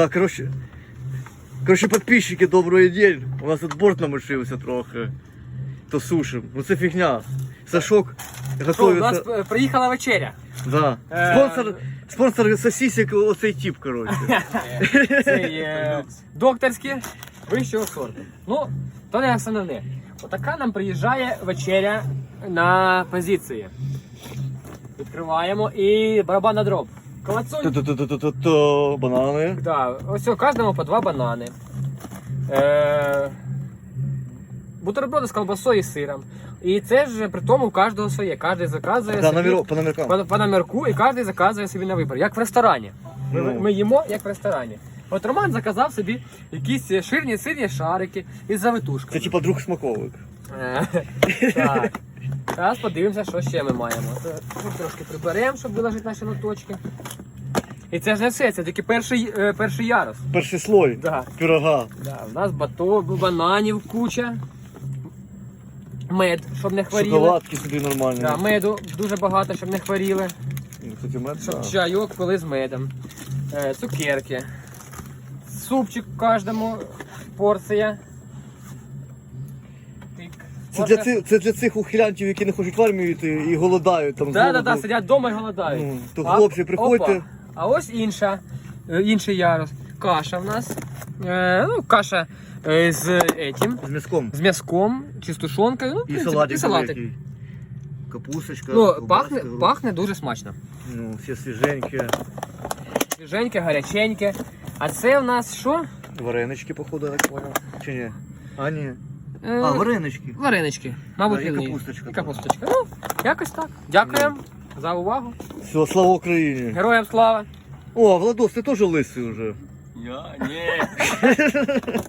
Так, короче, короче, подписчики, добрий день. У нас тут борт намочився трохи. То сушим. Ну це фігня. Сашок Що, у нас готується. е, приїхала вечеря. Да. Е, Спонсор, спонсор сосисек оцей тип, короче. Цей е, докторські вищого сорту. Ну, то не основне. Отака нам приїжджає вечеря на позиції. Відкриваємо і барабан на дроб. Ту-ту-ту-ту-ту, банани. Да, ось у кожному по два банани. Е, бутерброди з колбасою і сиром. І це ж при тому у кожного своє. Кожен заказує Да, собі номерок, по номеркам. по, по номерку, і кожен заказує собі на вибір, як в ресторані. Ми, Ну. ми їмо як в ресторані. От Роман заказав собі якісь ширні сирні шарики із завитушками. Це типа друг смаковик. Е, Так. Зараз подивимося, що ще ми маємо. Тут трошки приберемо, щоб виложити наші ноточки. І це ж не все, це тільки перший, е, перший ярус. Перший слой Да. пірога. Да, у нас бато, бананів куча. Мед, щоб не хворіли. Шоколадки собі нормальні. Да, меду дуже багато, щоб не хворіли. Ну, Кстати, мед, Щоб да. чайок пили з медом. Е, цукерки. Супчик кожному порція. Це для, цих, це для цих ухилянтів, які не хочуть в армію йти і голодають там. да, голоду. да, сидять вдома і голодають. Ну, то А- хлопці, приходьте. опа. А ось інша, е, інший ярус. Каша в нас. Е, ну, каша е, з этим, З м'язком. з м'язком чи з тушонкою. Ну, в І принципі, салатик. і салатик. великий. Капусточка. Ну, ковбаска, пахне, гру- пахне дуже смачно. Ну, все свіженькі. Свіженьке, гаряченьке. А це в нас що? Варенички, походу, я так понял. Чи ні? А, ні. Е, А, варенички. Варенички, мабуть, Да, і вони. капусточка. І капусточка. Ну, якось так. Дякуємо за увагу. Все, слава Україні. Героям слава! О, Владос, ти теж лисий вже. Я? Ні.